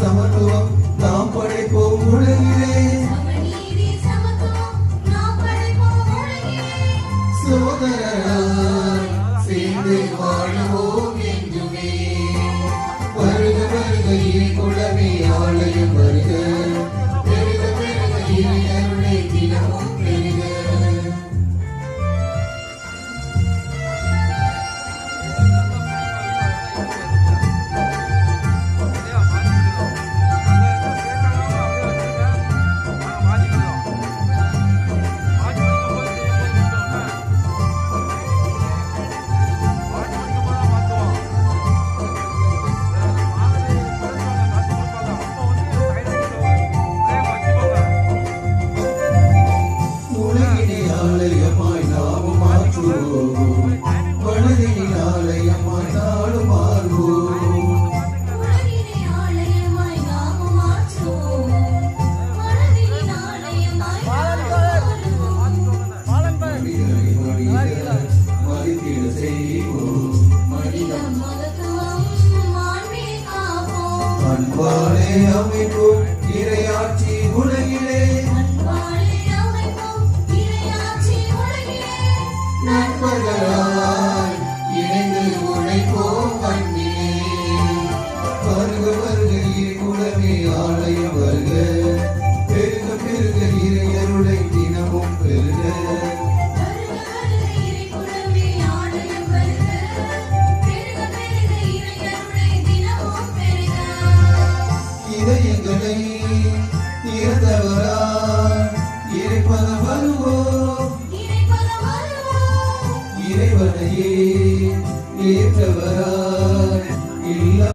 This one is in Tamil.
சமத்துவம் நாம் படைப்போம் உலகிலே. சகோதரா சேர்ந்து வாழ்வோம் அன்பாலே அமைப்போம் இரையாட்சி உலகிலே. நண்பர்களா இதயங்களை இறந்தவரா இறைப்பத வருவோம் இறைவனையே ஏற்றவரா